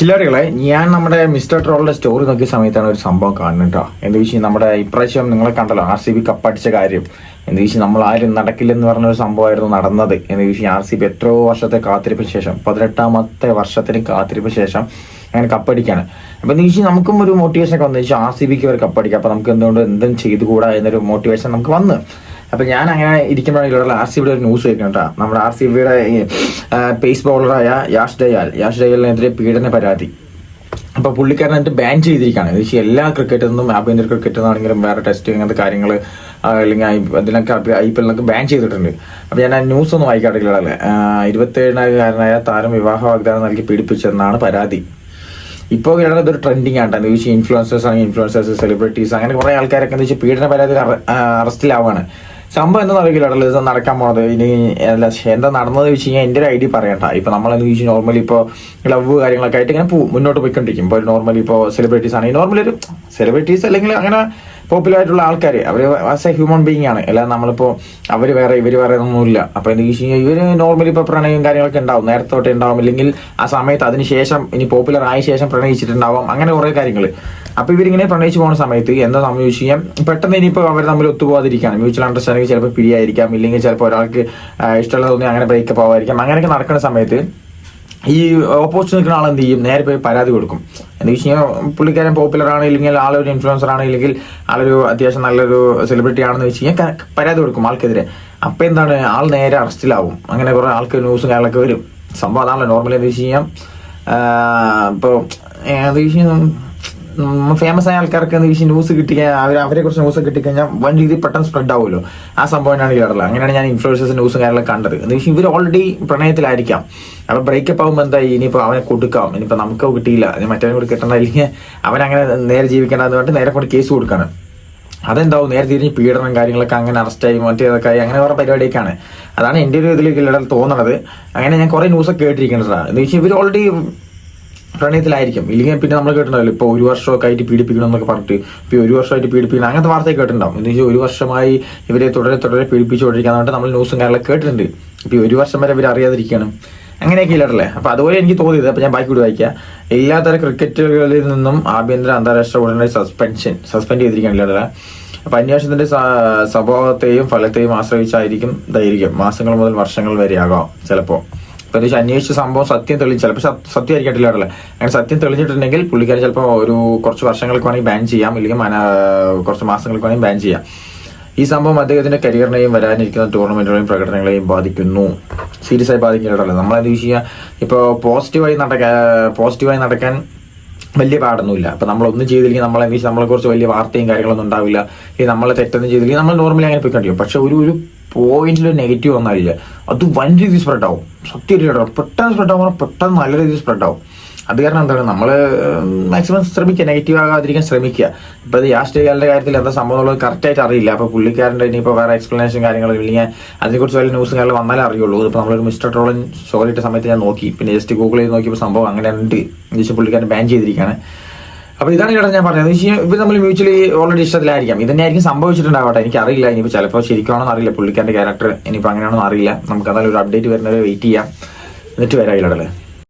ചില്ലറികളെ ഞാൻ നമ്മുടെ mister ട്രോളിന്റെ story നോക്കിയ സമയത്താണ് ഒരു സംഭവം കാണുന്നത് കേട്ടോ. എന്ത് വെച്ചാൽ നമ്മുടെ ഇപ്രാവശ്യം നിങ്ങളെ കണ്ടല്ലോ ആർ സി ബി കപ്പടിച്ച കാര്യം. എന്ത് വെച്ചാൽ നമ്മൾ ആരും നടക്കില്ലെന്ന് പറഞ്ഞൊരു സംഭവമായിരുന്നു നടന്നത്. എന്ന് വെച്ചാൽ ആർ സി ബി എത്രയോ വർഷത്തെ കാത്തിരിപ്പിന് ശേഷം പതിനെട്ടാമത്തെ വർഷത്തിന് കാത്തിരിപ്പിന് ശേഷം അങ്ങനെ കപ്പടിക്കാണ് അപ്പൊ എന്ന് വെച്ചാൽ നമുക്കും ഒരു മോട്ടിവേഷൻ ഒക്കെ വന്നു. വെച്ചാൽ ആർ സി ബിക്ക് ഒരു കപ്പടിക്കാം അപ്പൊ നമുക്ക് എന്തുകൊണ്ട് എന്തും ചെയ്തുകൂടാ എന്നൊരു മോട്ടിവേഷൻ നമുക്ക് വന്ന്. അപ്പൊ ഞാൻ അങ്ങനെ ഇരിക്കുമ്പോഴാണ് ആർ സി ബിയുടെ ഒരു ന്യൂസ് വരുന്നത് കേട്ടോ. നമ്മുടെ ആർ സി ബിയുടെ പേസ് ബോളറായ യാഷ് ഡയാൽ യാഷ് ഡയാലിനെതിരെ പീഡന പരാതി. അപ്പൊ പുള്ളിക്കാരൻ എന്നിട്ട് ബാൻ ചെയ്തിരിക്കുകയാണ്. എന്ന് വെച്ചാൽ എല്ലാ ക്രിക്കറ്റിൽ നിന്നും ആഭ്യന്തര ക്രിക്കറ്റിൽ നിന്നാണെങ്കിലും വേറെ ടെസ്റ്റ് അങ്ങനത്തെ കാര്യങ്ങൾ അല്ലെങ്കിൽ ഐ- ഐ പി എല്ലിനൊക്കെ ബാൻ ചെയ്തിട്ടുണ്ട്. അപ്പൊ ഞാൻ ആ ന്യൂസ് ഒന്നും വായിക്കാറില്ല ഇരുപത്തേഴുകാരനായ താരം വിവാഹ വാഗ്ദാനം നൽകി പീഡിപ്പിച്ചെന്നാണ് പരാതി. ഇപ്പോൾ കേരളം ഇതൊരു ട്രെൻഡിങ് ആണ് എന്ന് വെച്ചാൽ ഇൻഫ്ലുവൻസേഴ്സ് ആണെങ്കിൽ ഇൻഫ്ലുവൻസേഴ്സ് സെലിബ്രിറ്റീസ് അങ്ങനെ കുറെ ആൾക്കാരൊക്കെ എന്ന് വെച്ചാൽ പീഡന പരാതി അറസ്റ്റിലാവാണ് സംഭവം എന്താ അറിയില്ല ദിവസം നടക്കാൻ പോണത്. ഇനി അല്ല എന്താ നടന്നത് വെച്ച് കഴിഞ്ഞാൽ എന്റെ ഒരു ഐഡിയ പറയണ്ട ഇപ്പൊ നമ്മളെന്ന് ചോദിച്ചു നോർമലി ഇപ്പോൾ ലവ് കാര്യങ്ങളൊക്കെ ആയിട്ട് ഇങ്ങനെ മുന്നോട്ട് പോയിക്കൊണ്ടിരിക്കും. ഇപ്പോൾ നോർമലി ഇപ്പോൾ സെലിബ്രിറ്റീസ് ആണെങ്കിൽ നോർമലി ഒരു സെലിബ്രിറ്റീസ് അല്ലെങ്കിൽ അങ്ങനെ പോപ്പുലർ ആയിട്ടുള്ള ആൾക്കാർ അവർ ആസ് എ ഹ്യൂമൻ ബീങ് ആണ്. അല്ലാതെ നമ്മളിപ്പോൾ അവർ വേറെ ഇവർ വേറെ ഒന്നുമില്ല. അപ്പോൾ എന്താ വെച്ച് കഴിഞ്ഞാൽ ഇവർ നോർമലി ഇപ്പോൾ പ്രണയം കാര്യങ്ങളൊക്കെ ഉണ്ടാവും. നേരത്തെ തൊട്ടേ ഉണ്ടാവും. ഇല്ലെങ്കിൽ ആ സമയത്ത് അതിന് ശേഷം ഇനി പോപ്പുലർ ആയ ശേഷം പ്രണയിച്ചിട്ടുണ്ടാവും. അങ്ങനെ കുറേ കാര്യങ്ങൾ അപ്പോൾ ഇവരിങ്ങനെ പ്രണയിച്ച് പോകുന്ന സമയത്ത് എന്താ സംഭവിച്ചു കഴിഞ്ഞാൽ പെട്ടെന്ന് ഇനിയിപ്പോൾ അവർ തമ്മിൽ ഒത്തുപോകാതിരിക്കുകയാണ് മ്യൂച്വൽ അണ്ടർസ്റ്റാൻഡിങ് ചിലപ്പോൾ പിരിയായിരിക്കാം ഇല്ലെങ്കിൽ ചിലപ്പോൾ ഒരാൾക്ക് ഇഷ്ടമുള്ളതൊന്നും ഇഷ്ടമുള്ള തോന്നി അങ്ങനെ ബ്രേക്കപ്പ് ആവായിരിക്കാം അങ്ങനെയൊക്കെ നടക്കുന്ന സമയത്ത് ഈ ഓപ്പോസിറ്റ് നിൽക്കുന്ന ആൾ എന്ത് ചെയ്യും? നേരെ പോയി പരാതി കൊടുക്കും. എന്ന് വെച്ച് കഴിഞ്ഞാൽ പുള്ളിക്കാരൻ പോപ്പുലർ ആണ് ഇല്ലെങ്കിൽ ആളൊരു ഇൻഫ്ലുവൻസർ ആണ് ഇല്ലെങ്കിൽ ആളൊരു അത്യാവശ്യം നല്ലൊരു സെലിബ്രിറ്റി ആണെന്ന് വെച്ച് കഴിഞ്ഞാൽ പരാതി കൊടുക്കും ആൾക്കെതിരെ. അപ്പം എന്താണ്? ആൾ നേരെ അറസ്റ്റിലാവും. അങ്ങനെ കുറേ ആൾക്ക് ന്യൂസും കാര്യങ്ങളൊക്കെ വരും. സംഭവം അതാണല്ലോ നോർമലി എന്ന് വെച്ച് കഴിഞ്ഞാൽ ഇപ്പോൾ എന്താ വെച്ച് കഴിഞ്ഞാൽ ഫേമസ് ആയ ആൾക്കാർക്ക് എന്താ വെച്ചാൽ ന്യൂസ് അവർ അവരെ കുറിച്ച് ന്യൂസ് കിട്ടിക്കഴിഞ്ഞാൽ വൺ രീതിയിൽ പെട്ടെന്ന് സ്പ്രെഡ് ആവുമല്ലോ. ആ സംഭവമാണ് കേരളം. അങ്ങനെയാണ് ഞാൻ ഇൻഫ്ലുവൻസേഴ്സ് ന്യൂസും കാര്യങ്ങളും കണ്ടത്. എന്ന് ഇവർ ഓൾറെഡി പ്രണയത്തിലായിരിക്കാം. അപ്പൊ ബ്രേക്കപ്പ് ആകുമ്പോൾ എന്തായി? ഇനിയിപ്പോൾ അവനെ കൊടുക്കാം. ഇനിയിപ്പോൾ നമുക്ക് കിട്ടിയില്ല. മറ്റവനെ കൂടി കിട്ടണ്ട ഇല്ലെങ്കിൽ അവനങ്ങനെ നേരെ ജീവിക്കേണ്ടതെന്ന് പറഞ്ഞിട്ട് നേരെ കൊണ്ട് കേസ് കൊടുക്കാണ്. അതെന്താവും? നേരെ തിരിഞ്ഞ് പീഡനം കാര്യങ്ങളൊക്കെ അങ്ങനെ അറസ്റ്റായി മറ്റേതൊക്കെ ആയി അങ്ങനെ കുറെ പരിപാടിയൊക്കെയാണ്. അതാണ് എന്റെ ഒരു ഇതിലേക്ക് തോന്നണത്. അങ്ങനെ ഞാൻ കുറേ ന്യൂസൊക്കെ കേട്ടിരിക്കേണ്ടതാണ് എന്ന് വെച്ചാൽ ഇവർ ഓൾറെഡി പ്രണയത്തിലായിരിക്കും. ഇല്ലെങ്കിൽ പിന്നെ നമ്മൾ കേട്ടിട്ടുണ്ടല്ലോ ഇപ്പോൾ ഒരു വർഷമൊക്കെ ആയിട്ട് പീഡിപ്പിക്കണം എന്നൊക്കെ പറഞ്ഞിട്ട് ഇപ്പോൾ ഒരു വർഷമായിട്ട് പീഡിപ്പിക്കണം അങ്ങനത്തെ വാർത്ത കേട്ടിട്ടുണ്ടാവും. എന്ന് വെച്ചാൽ ഒരു വർഷമായി ഇവരെ തുടരെ തുടരെ പീഡിപ്പിച്ചുകൊണ്ടിരിക്കാന്ന് നമ്മൾ ന്യൂസും കാര്യങ്ങളൊക്കെ കേട്ടിട്ടുണ്ട്. ഇപ്പോൾ ഒരു വർഷം വരെ ഇവർ അറിയാതിരിക്കുകയാണ് അങ്ങനെയൊക്കെ ഇല്ലല്ലേ അപ്പോൾ അതുപോലെ എനിക്ക് തോന്നിയത് അപ്പോൾ ഞാൻ ബാക്കി കൂടി വായിക്കാം. എല്ലാത്തര ക്രിക്കറ്റുകളിൽ നിന്നും ആഭ്യന്തര അന്താരാഷ്ട്ര ഉടനടി സസ്പെൻഷൻ സസ്പെൻഡ് ചെയ്തിരിക്കുകയാണ് അപ്പൊ അന്വേഷണത്തിന്റെ സ്വഭാവത്തെയും ഫലത്തെയും ആശ്രയിച്ചായിരിക്കും ദൈർഘ്യം മാസങ്ങൾ മുതൽ വർഷങ്ങൾ വരെയാകാം ആകാം വെച്ചാൽ അന്വേഷിച്ച സംഭവം സത്യം തെളിയിച്ചു ചിലപ്പോൾ സത്യമായിരിക്കട്ടില്ല അവിടെ അങ്ങനെ സത്യം തെളിഞ്ഞിട്ടുണ്ടെങ്കിൽ പുള്ളിക്കാരി ചിലപ്പോൾ ഒരു കുറച്ച് വർഷങ്ങൾക്ക് വേണമെങ്കിൽ ബാൻ ചെയ്യാം ഇല്ലെങ്കിൽ മന- കുറച്ച് മാസങ്ങൾക്ക് വേണമെങ്കിൽ ബാൻ ചെയ്യാം. ഈ സംഭവം അദ്ദേഹത്തിന്റെ കരിയറിനെയും വരാനിരിക്കുന്ന ടൂർണമെന്റുകളെയും പ്രകടനങ്ങളെയും ബാധിക്കുന്നു. സീരിയസ് ആയി ബാധിക്കുന്നുണ്ടല്ലോ നമ്മളെന്ത് ചെയ്യുക ഇപ്പോൾ പോസിറ്റീവായി നടക്കാൻ പോസിറ്റീവായി നടക്കാൻ വലിയ പാടൊന്നുമില്ല. അപ്പം നമ്മളൊന്നും ചെയ്തില്ലെങ്കിൽ നമ്മളെ നമ്മളെ കുറിച്ച് വലിയ വാർത്തയും കാര്യങ്ങളൊന്നും ഉണ്ടാവില്ല. ഈ നമ്മളെ തെറ്റൊന്നും ചെയ്തില്ലെങ്കിൽ നമ്മൾ നോർമലി അങ്ങനെ പോയി കണ്ടിരിക്കും. പക്ഷെ ഒരു ഒരു പോയിന്റിൽ നെഗറ്റീവ് വന്നാലില്ല അത് വൻ രീതിയിൽ സ്പ്രെഡ് ആവും. സത്യം പെട്ടെന്ന് സ്പ്രെഡ് ആവുമ്പോൾ പെട്ടെന്ന് നല്ല രീതിയിൽ സ്പ്രെഡ് ആവും. അത് കാരണം എന്താണ്? നമ്മൾ മാക്സിമം ശ്രമിക്കുക. നെഗറ്റീവ് ആകാതിരിക്കാൻ ശ്രമിക്കുക. ഇപ്പോൾ ഈ യാഷ്ട്രീയകാരുടെ കാര്യത്തിൽ എന്താ സംഭവം എന്നുള്ളത് കറക്റ്റ് ആയിട്ട് അറിയില്ല. അപ്പോൾ പുള്ളിക്കാരന്റെ ഇനിയിപ്പോൾ വേറെ എക്സ്പ്ലനേഷൻ കാര്യങ്ങൾ ഇല്ലെങ്കിൽ അതിനെക്കുറിച്ച് വല്ല ന്യൂസും കാര്യങ്ങൾ വന്നാലേ അറിയുള്ളൂ. ഇപ്പോൾ നമ്മളൊരു മിസ്റ്റർ ട്രോളൻ സ്റ്റോറി ഇട്ട സമയത്ത് ഞാൻ നോക്കി. പിന്നെ ജസ്റ്റ് ഗൂഗിൾ ചെയ്ത് നോക്കിയപ്പോൾ സംഭവം അങ്ങനെ ഉണ്ട് വെച്ചാൽ പുള്ളിക്കാരൻ ബാൻ ചെയ്തിരിക്കുകയാണ്. അപ്പൊ ഇതാണ് ഇവിടെ ഞാൻ പറഞ്ഞത്. ഇപ്പൊ നമ്മൾ മ്യൂച്വലി ഓൾറെഡി ഇഷ്ടത്തിലായിരിക്കാം. ഇത് തന്നെയായിരിക്കും സംഭവിച്ചിട്ടുണ്ടാവട്ടെ. എനിക്ക് അറിയില്ല. ഇനിയിപ്പോൾ ചിലപ്പോൾ ശരിക്കാണോ അറിയില്ല. പുള്ളിക്കാരന്റെ ക്യാരക്ടർ ഇനിയിപ്പോൾ അങ്ങനെയാണോ അറിയില്ല. നമുക്ക് അതായത് ഒരു അപ്ഡേറ്റ് വരുന്നവരെ വെയിറ്റ് ചെയ്യാം. എന്നിട്ട് വരാം ഇല്ലടല്ലേ